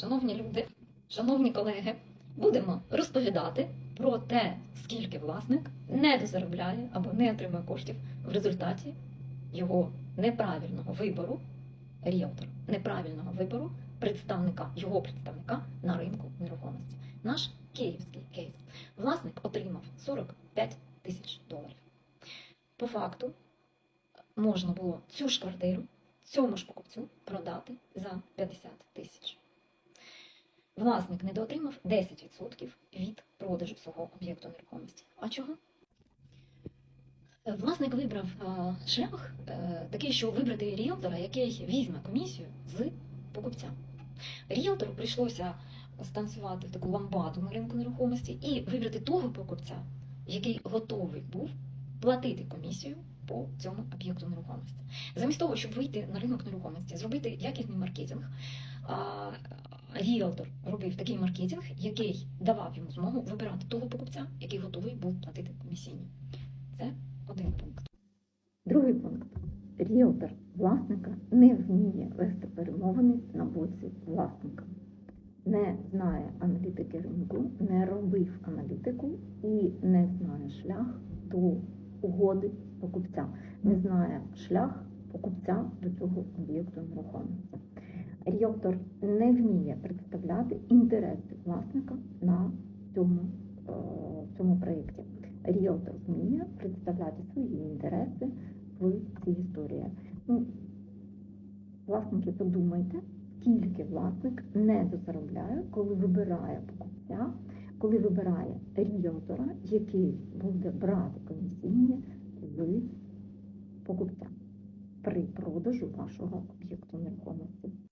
шановні люди, шановні колеги, будемо розповідати про те, скільки власник не дозаробляє або не отримує коштів в результаті його неправильного вибору ріелтора, неправильного вибору представника, його представника на ринку нерухомості. Наш київський кейс. Власник отримав 45 тисяч доларів. По факту можна було цю ж квартиру цьому ж покупцю продати за 50 тисяч. Власник недоотримав 10% від продажу свого об'єкту нерухомості. А чого? Власник вибрав шлях е, такий, що вибрати ріелтора, який візьме комісію з покупця. Ріелтору прийшлося станцювати таку ламбаду на ринку нерухомості і вибрати того покупця, який готовий був платити комісію по цьому об'єкту нерухомості. Замість того, щоб вийти на ринок нерухомості, зробити якісний маркетинг, ріелтор робив такий маркетинг, який давав йому змогу вибирати того покупця, який готовий був платити комісійні. Це один пункт. Другий пункт. Ріелтор власника не вміє вести перемовини на боці власника. Не знає аналітики ринку, не робив аналітику і не знає шлях до угоди покупця, не знає шлях покупця до цього об'єкту нерухомості. Ріелтор не вміє представляти інтереси власника на цьому, е, цьому проєкті. Ріелтор вміє представляти свої інтереси в цій історії. Ну, власники, подумайте, скільки власник не дозаробляє, коли вибирає покупця, коли вибирає ріелтора, який буде брати комісійні з покупця при продажу вашого об'єкту нерухомості.